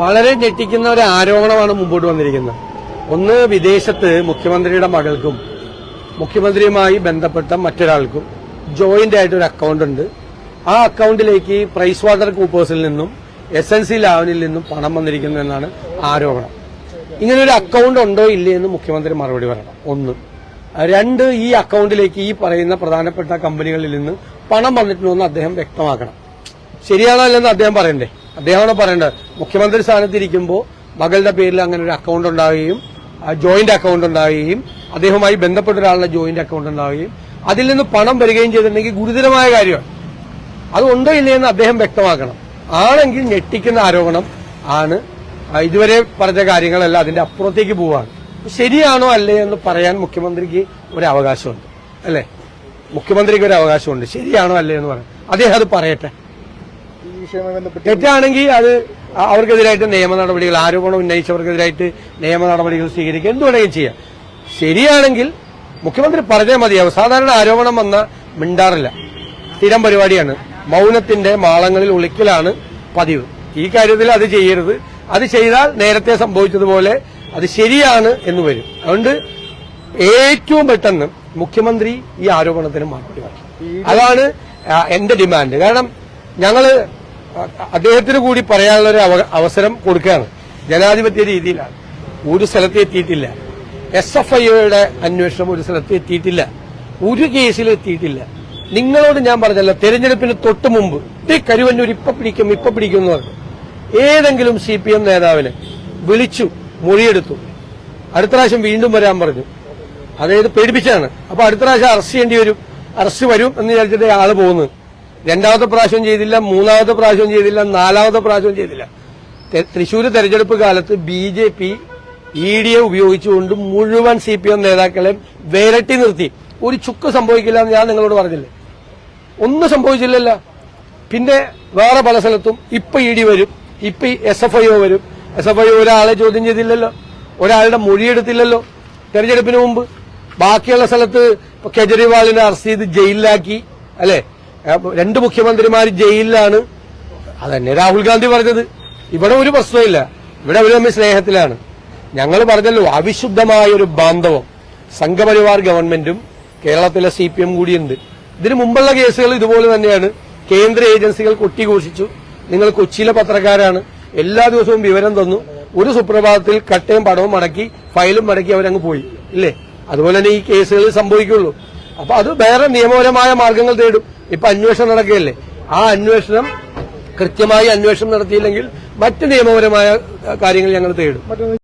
വളരെ ഞെട്ടിക്കുന്ന ഒരു ആരോപണമാണ് മുമ്പോട്ട് വന്നിരിക്കുന്നത്. ഒന്ന് വിദേശത്ത് മുഖ്യമന്ത്രിയുടെ മകൾക്കും മുഖ്യമന്ത്രിയുമായി ബന്ധപ്പെട്ട മറ്റൊരാൾക്കും ജോയിന്റ് ആയിട്ട് ഒരു അക്കൗണ്ട് ഉണ്ട്. ആ അക്കൗണ്ടിലേക്ക് പ്രൈസ് വാട്ടർ കൂപ്പേഴ്സിൽ നിന്നും എസ് എൻ സി ലാവനിൽ നിന്നും പണം വന്നിരിക്കുന്നു എന്നാണ് ആരോപണം. ഇങ്ങനെ ഒരു അക്കൗണ്ട് ഉണ്ടോ ഇല്ലേ എന്ന് മുഖ്യമന്ത്രി മറുപടി പറയണം. ഒന്ന് രണ്ട് ഈ അക്കൗണ്ടിലേക്ക് ഈ പറയുന്ന പ്രധാനപ്പെട്ട കമ്പനികളിൽ നിന്ന് പണം വന്നിട്ടുണ്ടോ എന്ന് അദ്ദേഹം വ്യക്തമാക്കണം. ശരിയാണോ അല്ലെന്ന് അദ്ദേഹം പറയണ്ടേ? അദ്ദേഹമാണ് പറയേണ്ടത്. മുഖ്യമന്ത്രി സ്ഥാനത്തിരിക്കുമ്പോൾ മകളുടെ പേരിൽ അങ്ങനെ ഒരു അക്കൗണ്ട് ഉണ്ടാവുകയും ജോയിന്റ് അക്കൗണ്ട് ഉണ്ടാവുകയും അദ്ദേഹവുമായി ബന്ധപ്പെട്ട ഒരാളുടെ ജോയിന്റ് അക്കൗണ്ട് ഉണ്ടാവുകയും അതിൽ നിന്ന് പണം വരികയും ചെയ്തിട്ടുണ്ടെങ്കിൽ ഗുരുതരമായ കാര്യമാണ്. അത് ഉണ്ടോ ഇല്ലയെന്ന് അദ്ദേഹം വ്യക്തമാക്കണം. ആണെങ്കിൽ ഞെട്ടിക്കുന്ന ആരോപണം ആണ്. ഇതുവരെ പറഞ്ഞ കാര്യങ്ങളെല്ലാം അതിന്റെ അപ്പുറത്തേക്ക് പോവാണ്. ശരിയാണോ അല്ലേ എന്ന് പറയാൻ മുഖ്യമന്ത്രിക്ക് ഒരു അവകാശമുണ്ട്. അല്ലേ? മുഖ്യമന്ത്രിക്ക് ഒരു അവകാശമുണ്ട്. ശരിയാണോ അല്ലേ എന്ന് പറയാം അദ്ദേഹം അത് പറയട്ടെ. തെറ്റാണെങ്കിൽ അത് അവർക്കെതിരായിട്ട് നിയമ നടപടികൾ ആരോപണം ഉന്നയിച്ചവർക്കെതിരായിട്ട് നിയമ നടപടികൾ സ്വീകരിക്കുക. എന്ത് വേണമെങ്കിലും ചെയ്യാം. ശരിയാണെങ്കിൽ മുഖ്യമന്ത്രി പറഞ്ഞേ മതിയാവും സാധാരണ ആരോപണം വന്ന മിണ്ടാറില്ല. സ്ഥിരം പരിപാടിയാണ്. മൗനത്തിന്റെ മാളങ്ങളിൽ ഒളിക്കലാണ് പതിവ്. ഈ കാര്യത്തിൽ അത് ചെയ്യരുത്. അത് ചെയ്താൽ നേരത്തെ സംഭവിച്ചതുപോലെ അത് ശരിയാണ് എന്ന് വരും. അതുകൊണ്ട് ഏറ്റവും പെട്ടെന്ന് മുഖ്യമന്ത്രി ഈ ആരോപണത്തിന് മാറ്റി പറയും അതാണ് എന്റെ ഡിമാൻഡ്. കാരണം ഞങ്ങൾ അദ്ദേഹത്തിന് കൂടി പറയാനുള്ള ഒരു അവസരം കൊടുക്കുകയാണ്. ജനാധിപത്യ രീതിയിലാണ്. ഒരു സ്ഥലത്ത് എത്തിയിട്ടില്ല. എസ് എഫ് ഐയുടെ അന്വേഷണം ഒരു സ്ഥലത്ത് എത്തിയിട്ടില്ല. ഒരു കേസിൽ എത്തിയിട്ടില്ല. നിങ്ങളോട് ഞാൻ പറഞ്ഞല്ല തെരഞ്ഞെടുപ്പിന് തൊട്ട് മുമ്പ് ഈ കരുവന്നൂർ ഇപ്പൊ പിടിക്കും ഇപ്പൊ പിടിക്കും എന്ന് പറഞ്ഞു. ഏതെങ്കിലും സി പി എം നേതാവിനെ വിളിച്ചു മൊഴിയെടുത്തു. അടുത്ത പ്രാവശ്യം വീണ്ടും വരാൻ പറഞ്ഞു. അതായത് പേടിപ്പിച്ചാണ്. അപ്പൊ അടുത്ത പ്രാവശ്യം അറസ്റ്റ് ചെയ്യേണ്ടി വരും. അറസ്റ്റ് വരും എന്ന് വിചാരിച്ചിട്ട് ആൾ പോകുന്നത് രണ്ടാമത്തെ പ്രാവശ്യം ചെയ്തില്ല മൂന്നാമത്തെ പ്രാവശ്യം ചെയ്തില്ല നാലാമത്തെ പ്രാവശ്യം ചെയ്തില്ല. തൃശൂർ തെരഞ്ഞെടുപ്പ് കാലത്ത് B J P E D A ഉപയോഗിച്ചുകൊണ്ട് മുഴുവൻ സി പി എം നേതാക്കളെ വേരട്ടി നിർത്തി. ഒരു ചുക്ക് സംഭവിക്കില്ല എന്ന് ഞാൻ നിങ്ങളോട് പറഞ്ഞില്ലേ? ഒന്നും സംഭവിച്ചില്ലല്ലോ. പിന്നെ വേറെ പല സ്ഥലത്തും ഇപ്പൊ ഇ ഡി വരും ഇപ്പൊ എസ് എഫ് ഐ ഒ വരും. എസ് എഫ് ഐ ഒരാളെ ചോദ്യം ചെയ്തില്ലല്ലോ. ഒരാളുടെ മൊഴിയെടുത്തില്ലല്ലോ തെരഞ്ഞെടുപ്പിന് മുമ്പ്. ബാക്കിയുള്ള സ്ഥലത്ത് കെജ്രിവാളിനെ അറസ്റ്റ് ചെയ്ത് ജയിലിലാക്കി അല്ലെ? രണ്ട് മുഖ്യമന്ത്രിമാർ ജയിലിലാണ്. അതന്നെ രാഹുൽ ഗാന്ധി പറഞ്ഞത്. ഇവിടെ ഒരു പ്രശ്നമില്ല ഇവിടെ അവർ തമ്മിൽ സ്നേഹത്തിലാണ്. ഞങ്ങൾ പറഞ്ഞല്ലോ അവിശുദ്ധമായ ഒരു ബാന്ധവം. സംഘപരിവാർ ഗവൺമെന്റും കേരളത്തിലെ സി പി എം കൂടിയുണ്ട്. ഇതിനു മുമ്പുള്ള കേസുകൾ ഇതുപോലെ തന്നെയാണ്. കേന്ദ്ര ഏജൻസികൾ കൊട്ടിഘോഷിച്ചു. നിങ്ങൾ കൊച്ചിയിലെ പത്രക്കാരാണ്. എല്ലാ ദിവസവും വിവരം തന്നു. ഒരു സുപ്രഭാതത്തിൽ കട്ടയും പടവും മടക്കി ഫയലും മടക്കി അവരങ്ങ് പോയി. ഇല്ലേ? അതുപോലെ തന്നെ ഈ കേസുകൾ സംഭവിക്കുള്ളൂ. അപ്പൊ അത് വേറെ നിയമപരമായ മാർഗങ്ങൾ തേടും. ഇപ്പൊ അന്വേഷണം നടക്കുകയല്ലേ? ആ അന്വേഷണം കൃത്യമായി അന്വേഷണം നടത്തിയില്ലെങ്കിൽ മറ്റ് നിയമപരമായ കാര്യങ്ങൾ ഞങ്ങൾ തേടും.